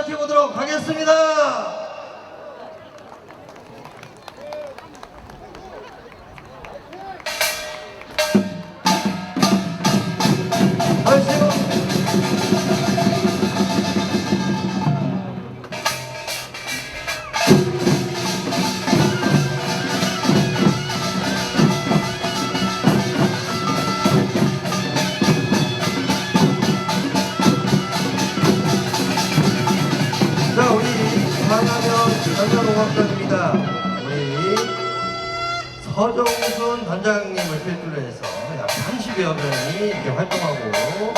시작해 보도록 하겠습니다. 감사드립니다. 우리 서정순 단장님을 필두로 해서 약 30여 명이 이렇게 활동하고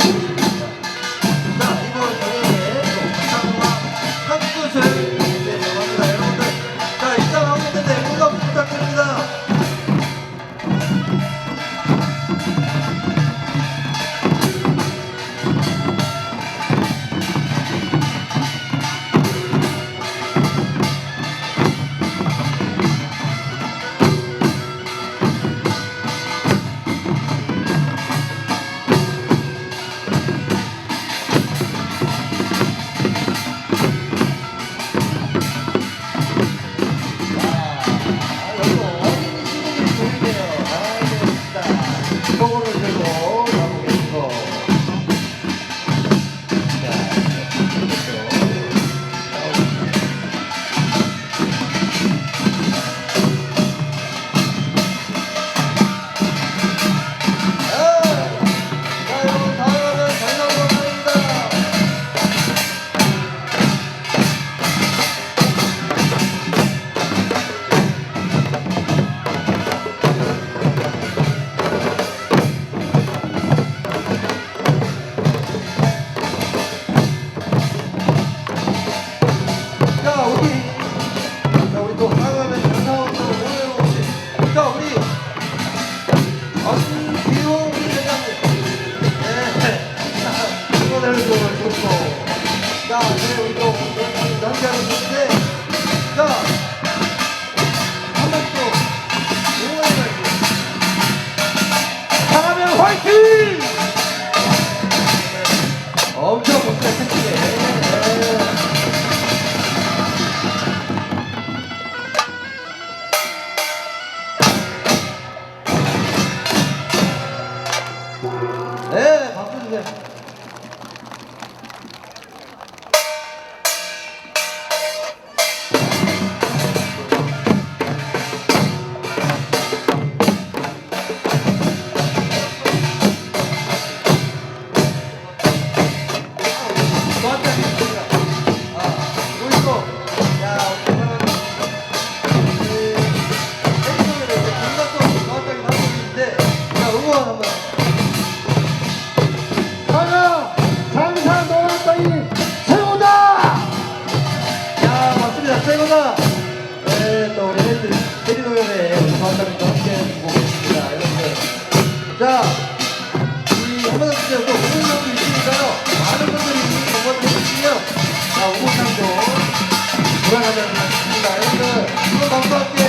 Saudi. Thank you.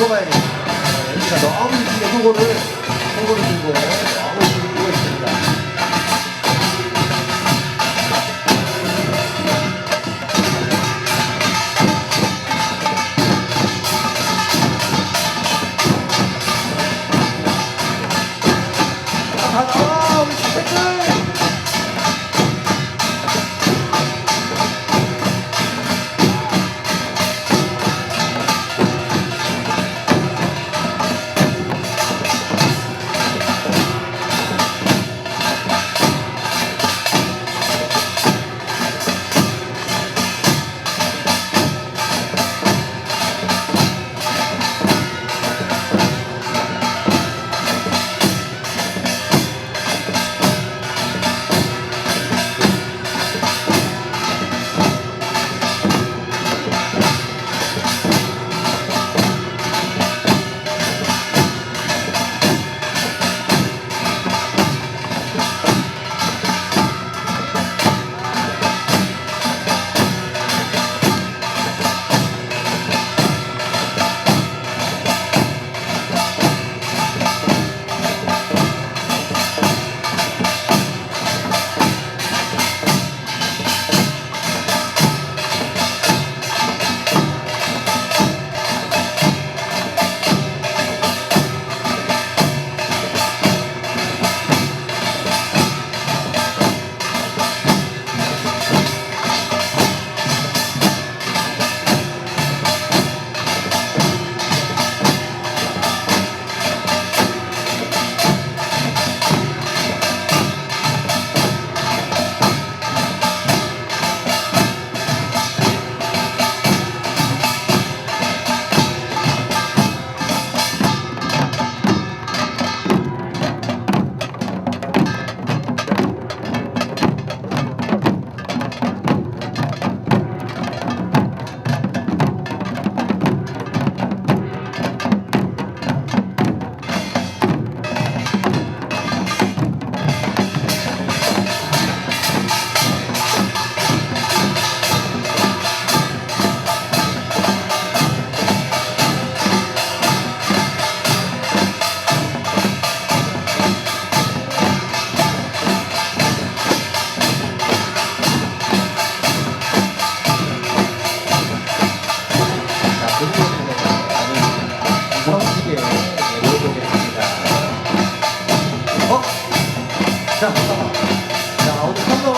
물어봐야겠다. 여기가 너무 이렇게 속고를 속고를 들고 너무 이렇게 들고 있습니다. 다 나와 우리 친구들.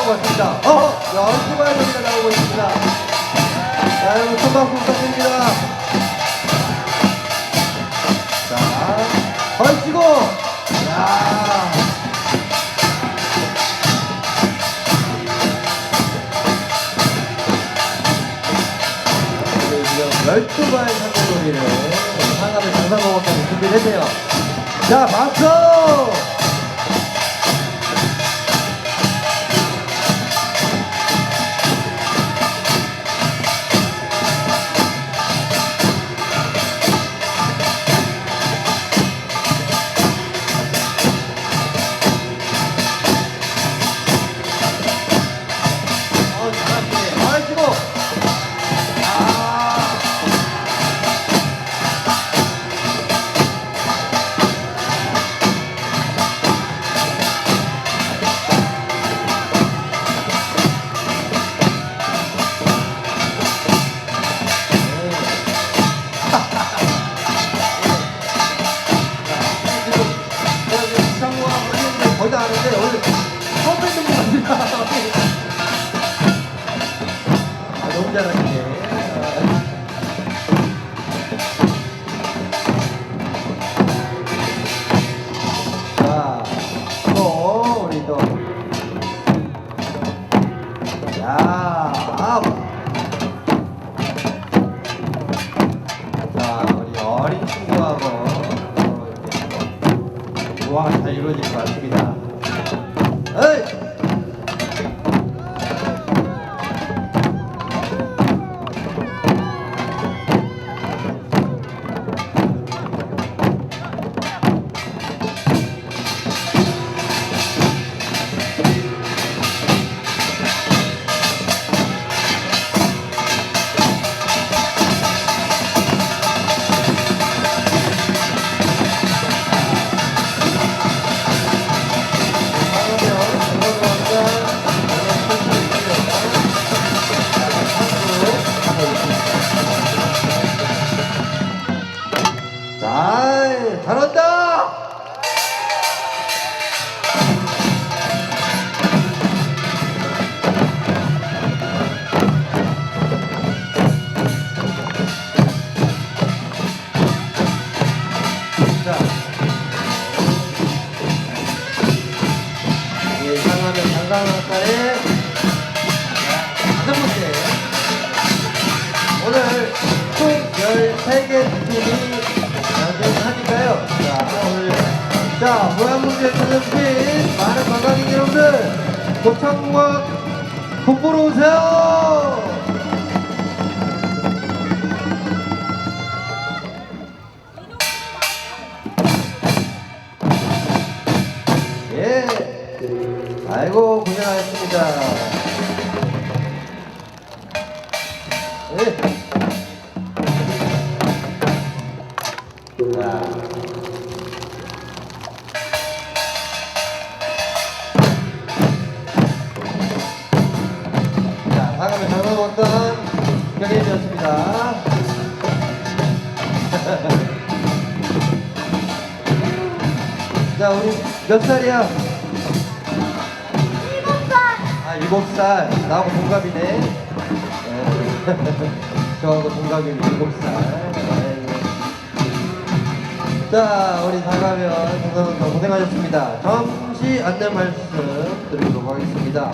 같습니다. 어? 야, 출발 소리가 나오고 있습니다. 자, 여러분, 큰 박수 부탁드립니다. 자, 걸치고, 야. 오늘 지금 12발 상대놀이를 상암의 장상공업장에 준비를 했네요. 자, 박수! 이루어질 것 같습니다. 오세요. 예. 아이고 고생하셨습니다. 자, 우리 몇 살이야? 아, 일곱 살. 나하고 동갑이네. 네. 저하고 동갑이면 일곱 살. 네. 자, 우리 다가면 동사선수 고생하셨습니다. 잠시 안내 말씀 드리도록 하겠습니다.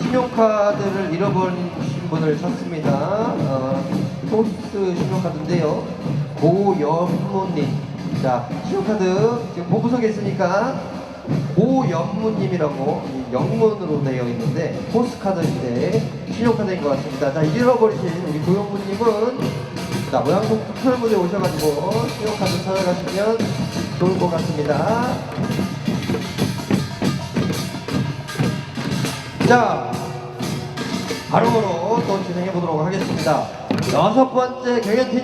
신용카드를 잃어버리신 분을 찾습니다. 어, 토스 신용카드인데요. 고연무님. 자, 신용카드 지금 보부석에 있으니까 고연무님이라고 이 영문으로 되어 있는데 포스카드인데 신용카드인 것 같습니다. 자, 잃어버리신 우리 고연무님은 자, 모양동 특별무대 오셔가지고 신용카드 찾아가시면 좋을 것 같습니다. 자, 바로바로 또 진행해 보도록 하겠습니다. 여섯 번째 경연팀